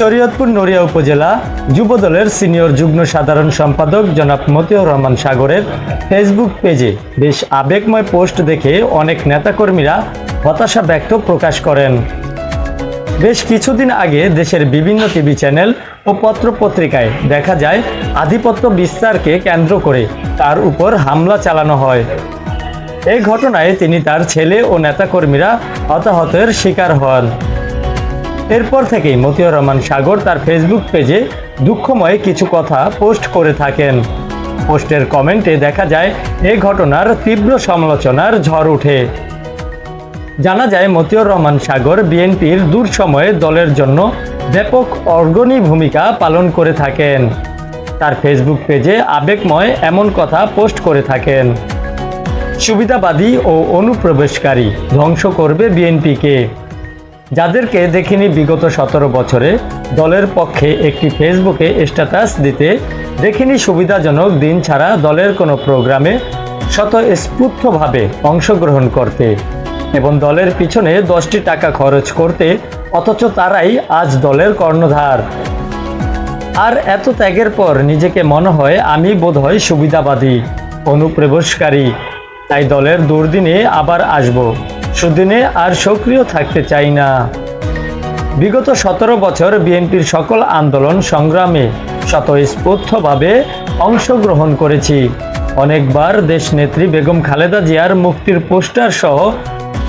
শরীয়তপুর নড়িয়া উপজেলা যুবদলের সিনিয়র যুগ্ম সাধারণ সম্পাদক জনাব মতিউর রহমান সাগরের ফেসবুক পেজে বেশ আবেগময় পোস্ট দেখে অনেক নেতাকর্মীরা হতাশা ব্যক্ত প্রকাশ করেন। বেশ কিছুদিন আগে দেশের বিভিন্ন টিভি চ্যানেল ও পত্রপত্রিকায় দেখা যায় আধিপত্য বিস্তারকে কেন্দ্র করে তার উপর হামলা চালানো হয়। এই ঘটনায় তিনি তার ছেলে ও নেতাকর্মীরা হতাহতের শিকার হন। এরপর থেকেই মতিউর রহমান সাগর তার ফেসবুক পেজে দুঃখময় কিছু কথা পোস্ট করে থাকেন। পোস্টের কমেন্টে দেখা যায় এই ঘটনার তীব্র সমালোচনার ঝড় ওঠে। জানা যায়, মতিউর রহমান সাগর বিএনপির দূর সময়ে দলের জন্য ব্যাপক অর্গণী ভূমিকা পালন করে থাকেন। তার ফেসবুক পেজে আবেগময় এমন কথা পোস্ট করে থাকেন। সুবিধাবাদী ও অনুপ্রবেশকারী ধ্বংস করবে বিএনপিকে। যাদেরকে দেখিনি বিগত সতেরো বছরে, দলের পক্ষে একটি ফেসবুকে স্ট্যাটাস দিতে দেখিনি সুবিধাজনক দিন ছাড়া দলের কোনো প্রোগ্রামে স্বতঃস্ফূর্তভাবে অংশগ্রহণ করতে এবং দলের পিছনে দশটি টাকা খরচ করতে, অথচ তারাই আজ দলের কর্ণধার। আর এত ত্যাগের পর নিজেকে মনে হয় আমি বোধহয় সুবিধাবাদী, অনুপ্রবেশকারী। তাই দলের দুর্দিনে আবার আসব। সুদিনে আর সক্রিয় থাকতে চাই না। বিগত সতেরো বছর বিএনপির সকল আন্দোলন সংগ্রামে স্বতঃস্ফূর্তভাবে অংশগ্রহণ করেছি। অনেকবার দেশনেত্রী বেগম খালেদা জিয়ার মুক্তির পোস্টার সহ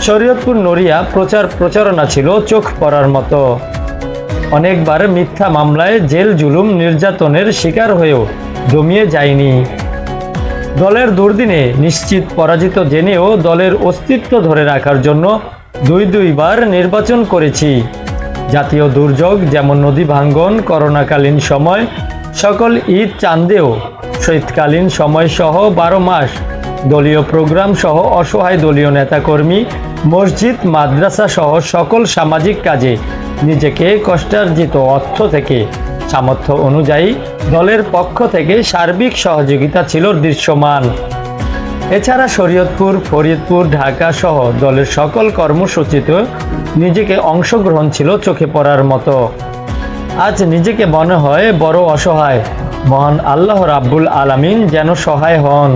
শরীয়তপুর নড়িয়া প্রচার প্রচারণা ছিল চোখ পড়ার মতো। অনেকবার মিথ্যা মামলায় জেল জুলুম নির্যাতনের শিকার হয়েও দমিয়ে যায়নি। দলের দুর্দিনে নিশ্চিত পরাজিত জেনেও দলের অস্তিত্ব ধরে রাখার জন্য দুই দুইবার নির্বাচন করেছি। জাতীয় দুর্যোগ যেমন নদী ভাঙ্গন, করোনাকালীন সময়, সকল ঈদ চান্দেও শীতকালীন সময় সহ বারো মাস, দলীয় প্রোগ্রাম সহ অসহায় দলীয় নেতাকর্মী, মসজিদ, মাদ্রাসা সহ সকল সামাজিক কাজে নিজেকে কষ্টার্জিত অর্থ থেকে সামর্থ্য অনুযায়ী দলের পক্ষ থেকে সার্বিক সহযোগিতা ছিল দৃশ্যমান। এছাড়া শরীয়তপুর, ফরিদপুর, ঢাকা সহ দলের সকল কর্মসূচিতে নিজেকে অংশগ্রহণ ছিল চোখে পড়ার মতো। আজ নিজেকে মনে হয় বড় অসহায়। মহান আল্লাহ রাব্বুল আলামিন যেন সহায় হন।